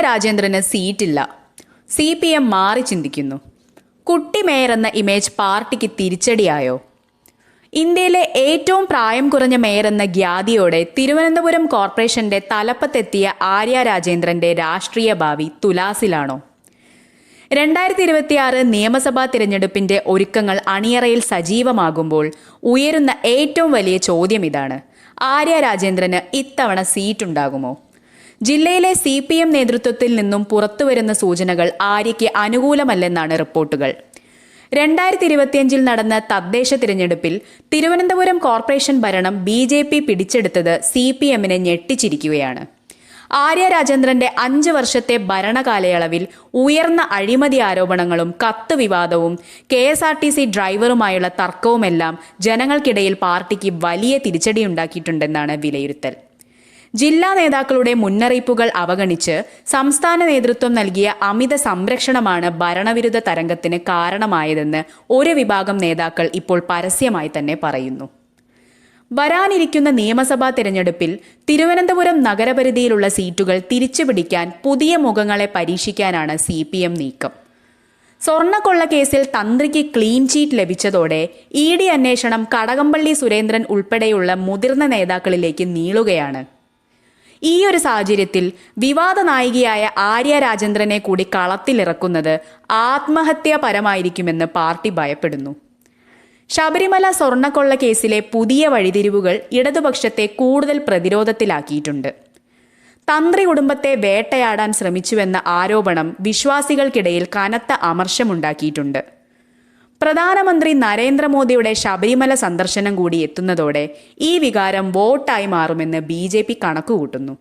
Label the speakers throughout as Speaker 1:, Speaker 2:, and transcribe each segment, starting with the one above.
Speaker 1: രാജേന്ദ്രന് സീറ്റില്ല. C P M മാറി ചിന്തിക്കുന്നു. കുട്ടി മേയർ എന്ന ഇമേജ് പാർട്ടിക്ക് തിരിച്ചടിയായോ? ഇന്ത്യയിലെ ഏറ്റവും പ്രായം കുറഞ്ഞ മേയർ എന്ന ഖ്യാതിയോടെ തിരുവനന്തപുരം കോർപ്പറേഷന്റെ തലപ്പത്തെത്തിയ ആര്യ രാജേന്ദ്രന്റെ രാഷ്ട്രീയ ഭാവി തുലാസിലാണോ? രണ്ടായിരത്തി ഇരുപത്തിയാറ് നിയമസഭാ തിരഞ്ഞെടുപ്പിന്റെ ഒരുക്കങ്ങൾ അണിയറയിൽ സജീവമാകുമ്പോൾ ഉയരുന്ന ഏറ്റവും വലിയ ചോദ്യം ഇതാണ്. ആര്യ രാജേന്ദ്രന് ഇത്തവണ സീറ്റുണ്ടാകുമോ? ജില്ലയിലെ സി പി എം നേതൃത്വത്തിൽ നിന്നും പുറത്തുവരുന്ന സൂചനകൾ ആര്യയ്ക്ക് അനുകൂലമല്ലെന്നാണ് റിപ്പോർട്ടുകൾ. രണ്ടായിരത്തി ഇരുപത്തിയഞ്ചിൽ നടന്ന തദ്ദേശ തിരഞ്ഞെടുപ്പിൽ തിരുവനന്തപുരം കോർപ്പറേഷൻ ഭരണം ബി ജെ പി പിടിച്ചെടുത്തത് സി പി എമ്മിനെ ഞെട്ടിച്ചിരിക്കുകയാണ്. ആര്യ രാജേന്ദ്രന്റെ അഞ്ച് വർഷത്തെ ഭരണകാലയളവിൽ ഉയർന്ന അഴിമതി ആരോപണങ്ങളും കത്ത് വിവാദവും K S R T C ഡ്രൈവറുമായുള്ള തർക്കവുമെല്ലാം ജനങ്ങൾക്കിടയിൽ പാർട്ടിക്ക് വലിയ തിരിച്ചടിയുണ്ടാക്കിയിട്ടുണ്ടെന്നാണ് വിലയിരുത്തൽ. ജില്ലാ നേതാക്കളുടെ മുന്നറിയിപ്പുകൾ അവഗണിച്ച് സംസ്ഥാന നേതൃത്വം നൽകിയ അമിത സംരക്ഷണമാണ് ഭരണവിരുദ്ധ തരംഗത്തിന് കാരണമായതെന്ന് ഒരു വിഭാഗം നേതാക്കൾ ഇപ്പോൾ പരസ്യമായി തന്നെ പറയുന്നു. വരാനിരിക്കുന്ന നിയമസഭാ തിരഞ്ഞെടുപ്പിൽ തിരുവനന്തപുരം നഗരപരിധിയിലുള്ള സീറ്റുകൾ തിരിച്ചുപിടിക്കാൻ പുതിയ മുഖങ്ങളെ പരീക്ഷിക്കാനാണ് സി പി എം നീക്കം. സ്വർണക്കൊള്ള കേസിൽ തന്ത്രിക്ക് ക്ലീൻ ചീറ്റ് ലഭിച്ചതോടെ ഇ ഡി അന്വേഷണം കടകംപള്ളി സുരേന്ദ്രൻ ഉൾപ്പെടെയുള്ള മുതിർന്ന നേതാക്കളിലേക്ക് നീളുകയാണ്. ഈ ഒരു സാഹചര്യത്തിൽ വിവാദ നായികയായ ആര്യ രാജേന്ദ്രനെ കൂടി കളത്തിലിറക്കുന്നത് ആത്മഹത്യാപരമായിരിക്കുമെന്ന് പാർട്ടി ഭയപ്പെടുന്നു. ശബരിമല സ്വർണക്കൊള്ള കേസിലെ പുതിയ വഴിതിരിവുകൾ ഇടതുപക്ഷത്തെ കൂടുതൽ പ്രതിരോധത്തിലാക്കിയിട്ടുണ്ട്. തന്ത്രി കുടുംബത്തെ വേട്ടയാടാൻ ശ്രമിച്ചുവെന്ന ആരോപണം വിശ്വാസികൾക്കിടയിൽ കനത്ത അമർഷമുണ്ടാക്കിയിട്ടുണ്ട് പ്രധാനമന്ത്രി നരേന്ദ്രമോദിയുടെ ശബരിമല സന്ദർശനം കൂടി എത്തുന്നതോടെ ഈ വികാരം വോട്ടായി മാറുമെന്ന് ബി ജെ പി കണക്കുകൂട്ടുന്നു.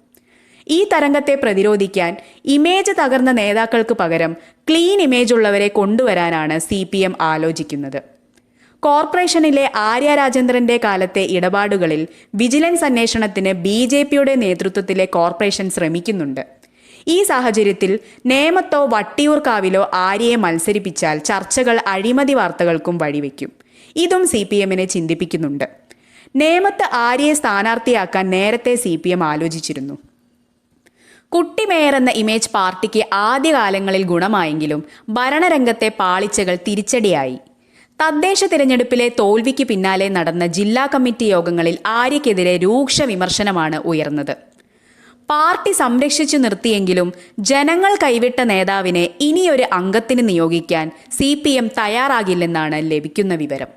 Speaker 1: ഈ തരംഗത്തെ പ്രതിരോധിക്കാൻ ഇമേജ് തകർന്ന നേതാക്കൾക്ക് പകരം ക്ലീൻ ഇമേജ് ഉള്ളവരെ കൊണ്ടുവരാനാണ് സി പി എം ആലോചിക്കുന്നത്. കോർപ്പറേഷനിലെ ആര്യ രാജേന്ദ്രന്റെ കാലത്തെ ഇടപാടുകളിൽ വിജിലൻസ് അന്വേഷണത്തിന് ബി നേതൃത്വത്തിലെ കോർപ്പറേഷൻ ശ്രമിക്കുന്നുണ്ട്. ഈ സാഹചര്യത്തിൽ നേമത്തോ വട്ടിയൂർക്കാവിലോ ആര്യയെ മത്സരിപ്പിച്ചാൽ ചർച്ചകൾ അഴിമതി വാർത്തകൾക്കും വഴിവെക്കും. ഇതും സി പി എമ്മിനെ ചിന്തിപ്പിക്കുന്നുണ്ട്. നേമത്ത് ആര്യയെ സ്ഥാനാർത്ഥിയാക്കാൻ നേരത്തെ സി പി എം ആലോചിച്ചിരുന്നു. കുട്ടി മേയർ എന്ന ഇമേജ് പാർട്ടിക്ക് ആദ്യകാലങ്ങളിൽ ഗുണമായെങ്കിലും ഭരണരംഗത്തെ പാളിച്ചകൾ തിരിച്ചടിയായി. തദ്ദേശ തിരഞ്ഞെടുപ്പിലെ തോൽവിക്ക് പിന്നാലെ നടന്ന ജില്ലാ കമ്മിറ്റി യോഗങ്ങളിൽ ആര്യക്കെതിരെ രൂക്ഷ വിമർശനമാണ് ഉയർന്നത്. പാർട്ടി സംരക്ഷിച്ചു നിർത്തിയെങ്കിലും ജനങ്ങൾ കൈവിട്ട നേതാവിനെ ഇനിയൊരു അംഗത്തിന് നിയോഗിക്കാൻ സി തയ്യാറാകില്ലെന്നാണ് ലഭിക്കുന്ന വിവരം.